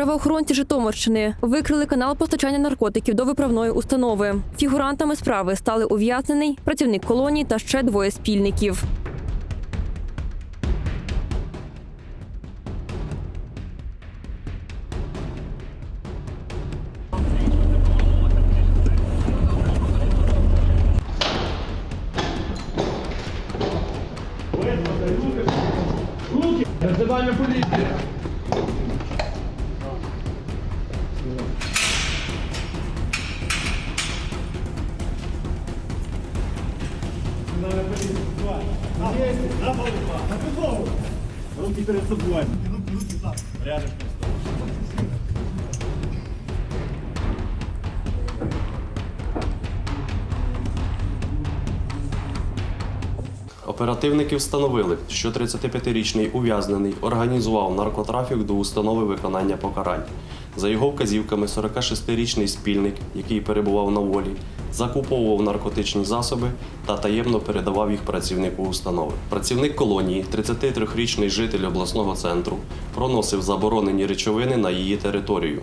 Правоохоронці Житомирщини викрили канал постачання наркотиків до виправної установи. Фігурантами справи стали ув'язнений працівник колонії та ще двоє спільників. Національна поліція. Руки перед собой. Рядом. Оперативники встановили, що 35-річний ув'язнений організував наркотрафік до установи виконання покарань. За його вказівками, 46-річний спільник, який перебував на волі, закуповував наркотичні засоби та таємно передавав їх працівнику установи. Працівник колонії, 33-річний житель обласного центру, проносив заборонені речовини на її територію.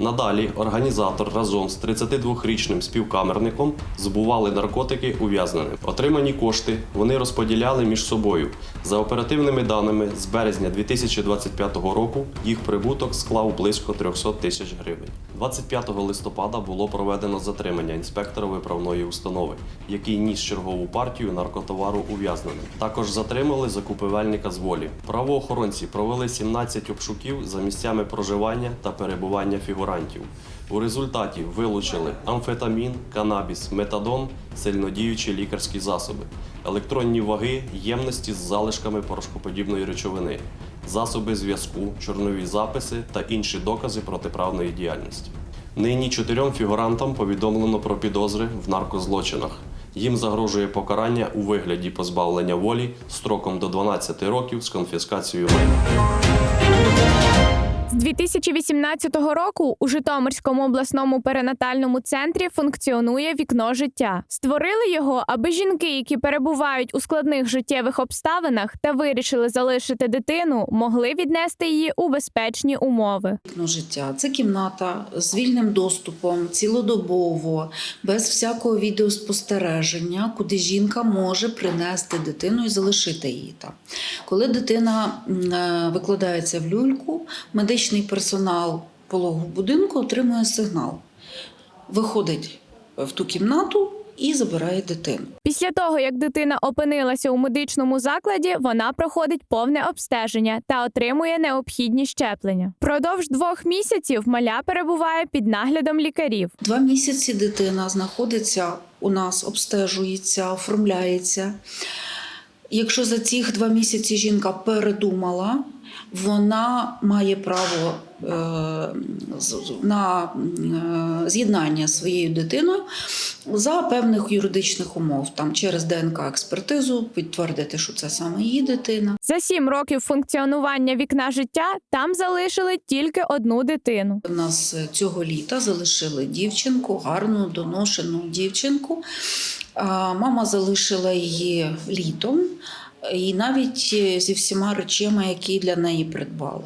Надалі організатор разом з 32-річним співкамерником збували наркотики ув'язненим. Отримані кошти вони розподіляли між собою. За оперативними даними, з березня 2025 року їх прибуток склав близько 300 тисяч гривень. 25 листопада було проведено затримання інспектора виправної установи, який ніс чергову партію наркотовару ув'язненим. Також затримали закупівельника з волі. Правоохоронці провели 17 обшуків за місцями проживання та перебування фігурантів. У результаті вилучили амфетамін, канабіс, метадон, сильнодіючі лікарські засоби, електронні ваги, ємності з залишками порошкоподібної речовини, засоби зв'язку, чорнові записи та інші докази протиправної діяльності. Нині чотирьом фігурантам повідомлено про підозри в наркозлочинах. Їм загрожує покарання у вигляді позбавлення волі строком до 12 років з конфіскацією майна. З 2018 року у Житомирському обласному перинатальному центрі функціонує вікно життя. Створили його, аби жінки, які перебувають у складних життєвих обставинах та вирішили залишити дитину, могли віднести її у безпечні умови. Вікно життя це кімната з вільним доступом, цілодобово, без всякого відеоспостереження, куди жінка може принести дитину і залишити її там. Коли дитина е, викладається в люльку, медичний персонал пологового будинку отримує сигнал, виходить в ту кімнату і забирає дитину. Після того, як дитина опинилася у медичному закладі, вона проходить повне обстеження та отримує необхідні щеплення. Продовж двох місяців маля перебуває під наглядом лікарів. Два місяці дитина знаходиться у нас, обстежується, оформляється. Якщо за ці два місяці жінка передумала, вона має право е, на е, з'єднання з своєю дитиною за певних юридичних умов, там через ДНК-експертизу, підтвердити, що це саме її дитина. За сім років функціонування вікна життя там залишили тільки одну дитину. У нас е, цього літа залишили дівчинку, гарну, доношену дівчинку. Мама залишила її літом і навіть е, зі всіма речами, які для неї придбала.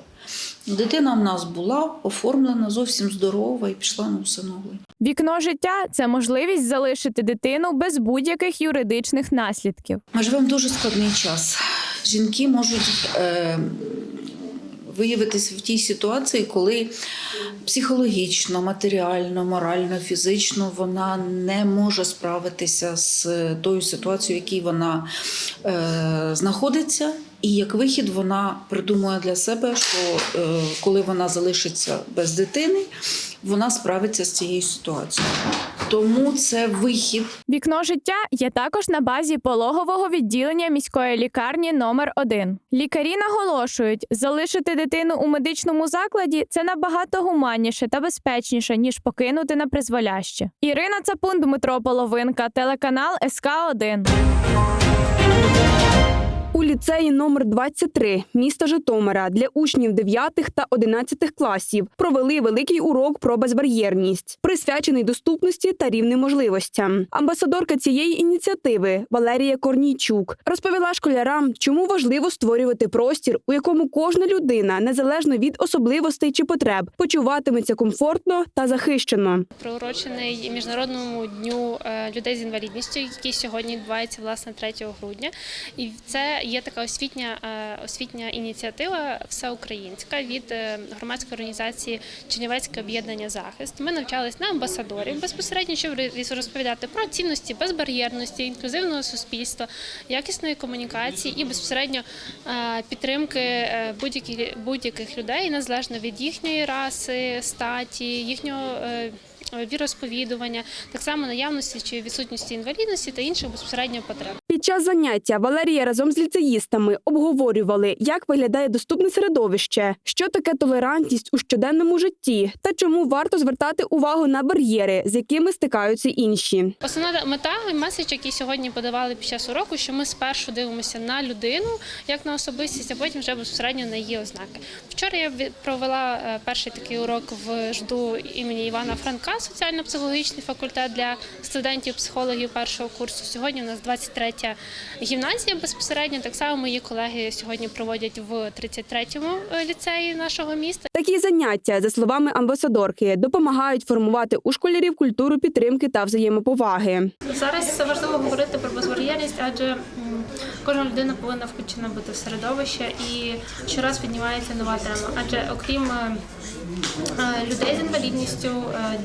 Дитина в нас була оформлена, зовсім здорова і пішла на усиновлення. Вікно життя це можливість залишити дитину без будь-яких юридичних наслідків. Ми живемо в дуже складний час. Жінки можуть е, виявитися в тій ситуації, коли психологічно, матеріально, морально, фізично вона не може справитися з тою ситуацією, в якій вона е, знаходиться. І як вихід вона придумує для себе, що е, коли вона залишиться без дитини, вона справиться з цією ситуацією. Тому це вихід. Вікно життя є також на базі пологового відділення міської лікарні номер 1 Лікарі наголошують, залишити дитину у медичному закладі це набагато гуманніше та безпечніше ніж покинути на призволяще. Ірина Цапун, Дмитро Половинка, телеканал СК 1 У ліцеї номер 23 міста Житомира для учнів 9 та 11 класів провели великий урок про безбар'єрність, присвячений доступності та рівним можливостям. Амбасадорка цієї ініціативи Валерія Корнійчук розповіла школярам, чому важливо створювати простір, у якому кожна людина, незалежно від особливостей чи потреб, почуватиметься комфортно та захищено. приурочений міжнародному дню е, людей з інвалідністю, який сьогодні відбувається власне 3 грудня. І це є така освітня е, освітня ініціатива всеукраїнська від е, громадської організації Чернівецьке об'єднання захист. Ми навчались на амбасадорів безпосередньо, щоб розповідати про цінності безбар'єрності, інклюзивного суспільства, якісної комунікації і безпосередньо е, підтримки будь-яких будь-яких людей незалежно від їхньої раси, статі, їхнього. Віросповідування, так само наявності чи відсутності інвалідності та інших безпосередньо потреб. Під час заняття Валерія разом з ліцеїстами обговорювали, як виглядає доступне середовище, що таке толерантність у щоденному житті та чому варто звертати увагу на бар'єри, з якими стикаються інші. Основна мета і меседж, який сьогодні подавали під час уроку, що ми спершу дивимося на людину як на особистість, а потім вже безпосередньо на її ознаки. Вчора я провела е, перший такий урок в жду імені Івана Франка, соціально-психологічний факультет для студентів психологів першого курсу. Сьогодні у нас 23-я гімназія безпосередньо. Так само мої колеги сьогодні проводять в 33-му е, ліцеї нашого міста. Такі заняття, за словами амбасадорки, допомагають формувати у школярів культуру підтримки та взаємоповаги. Зараз важливо говорити про безбар'єрність, адже кожна людина повинна включена бути в середовище і щораз піднімається нова тема. Адже окрім е, е, людей з інвалідністю,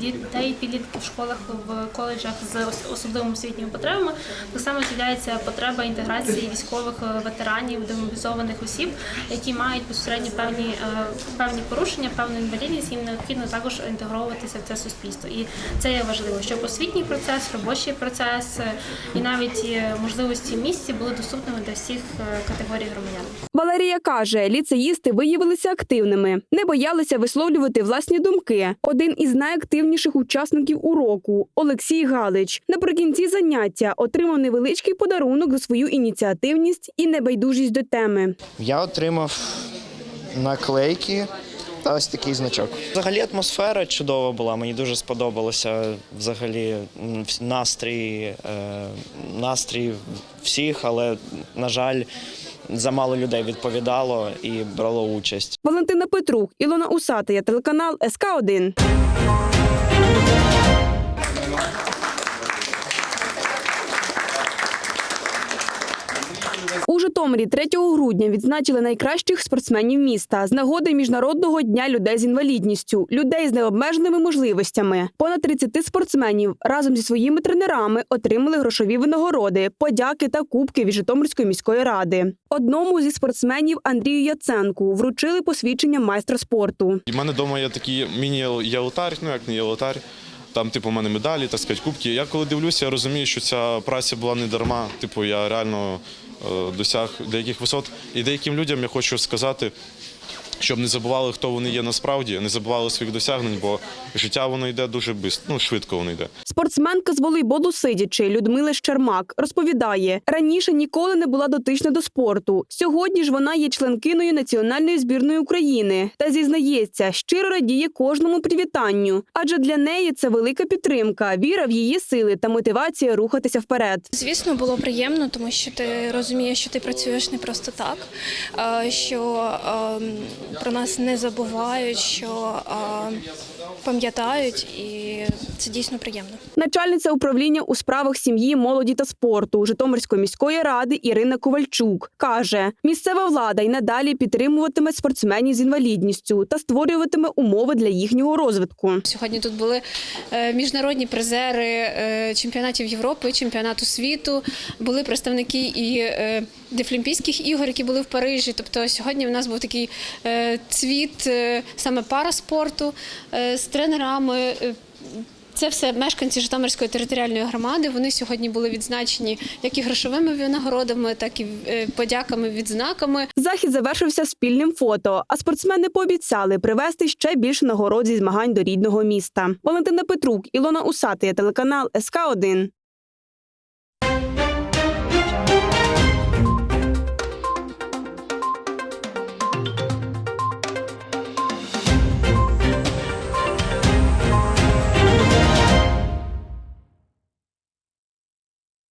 дітей, підлітків в школах, в коледжах з ос- особливими освітніми потребами, так само з'являється потреба інтеграції військових е, ветеранів, демобілізованих осіб, які мають безпосередньо певні е, певні порушення, певну інвалідність, їм необхідно також інтегровуватися в це суспільство. І це є важливо, щоб освітній процес, робочий процес е, і навіть можливості в місті були доступними для всіх категорій громадян. Валерія каже, ліцеїсти виявилися активними, не боялися висловлювати власні думки. Один із найактивніших учасників уроку Олексій Галич наприкінці заняття отримав невеличкий подарунок за свою ініціативність і небайдужість до теми. Я отримав наклейки та ось такий значок. Взагалі атмосфера чудова була. Мені дуже сподобалося взагалі настрій, е, настрій всіх, але на жаль, замало людей відповідало і брало участь. Валентина Петрук, Ілона Усатия, телеканал СК 1 У Житомирі 3 грудня відзначили найкращих спортсменів міста з нагоди міжнародного дня людей з інвалідністю, людей з необмеженими можливостями. Понад 30 спортсменів разом зі своїми тренерами отримали грошові винагороди, подяки та кубки від Житомирської міської ради. Одному зі спортсменів Андрію Яценку вручили посвідчення майстра спорту. У мене вдома є такий міні-ялотар, ну як не ялотар. Там, типу, у мене медалі, так сказати, кубки. Я коли дивлюся, я розумію, що ця праця була не дарма. Типу, я реально досяг деяких висот. І деяким людям я хочу сказати, щоб не забували, хто вони є насправді, не забували своїх досягнень, бо життя воно йде дуже бис- ну, швидко воно йде. Спортсменка з волейболу сидячи Людмила Щермак розповідає, раніше ніколи не була дотична до спорту. Сьогодні ж вона є членкиною національної збірної України та зізнається, щиро радіє кожному привітанню, адже для неї це велика підтримка, віра в її сили та мотивація рухатися вперед. Звісно, було приємно, тому що ти розумієш, що ти працюєш не просто так, що ем, про нас не забувають, що пам'ятають, і це дійсно приємно. Начальниця управління у справах сім'ї, молоді та спорту Житомирської міської ради Ірина Ковальчук каже: місцева влада й надалі підтримуватиме спортсменів з інвалідністю та створюватиме умови для їхнього розвитку. Сьогодні тут були е, міжнародні призери е, чемпіонатів Європи, чемпіонату світу. Були представники і е, Дефлімпійських ігор, які були в Парижі. Тобто сьогодні в нас був такий цвіт саме параспорту з тренерами. е, Це все мешканці Житомирської територіальної громади. Вони сьогодні були відзначені як і грошовими винагородами, так і е, подяками, відзнаками. Захід завершився спільним фото, а спортсмени пообіцяли привезти ще більше нагород зі змагань до рідного міста. Валентина Петрук, Ілона Усатия, телеканал СК 1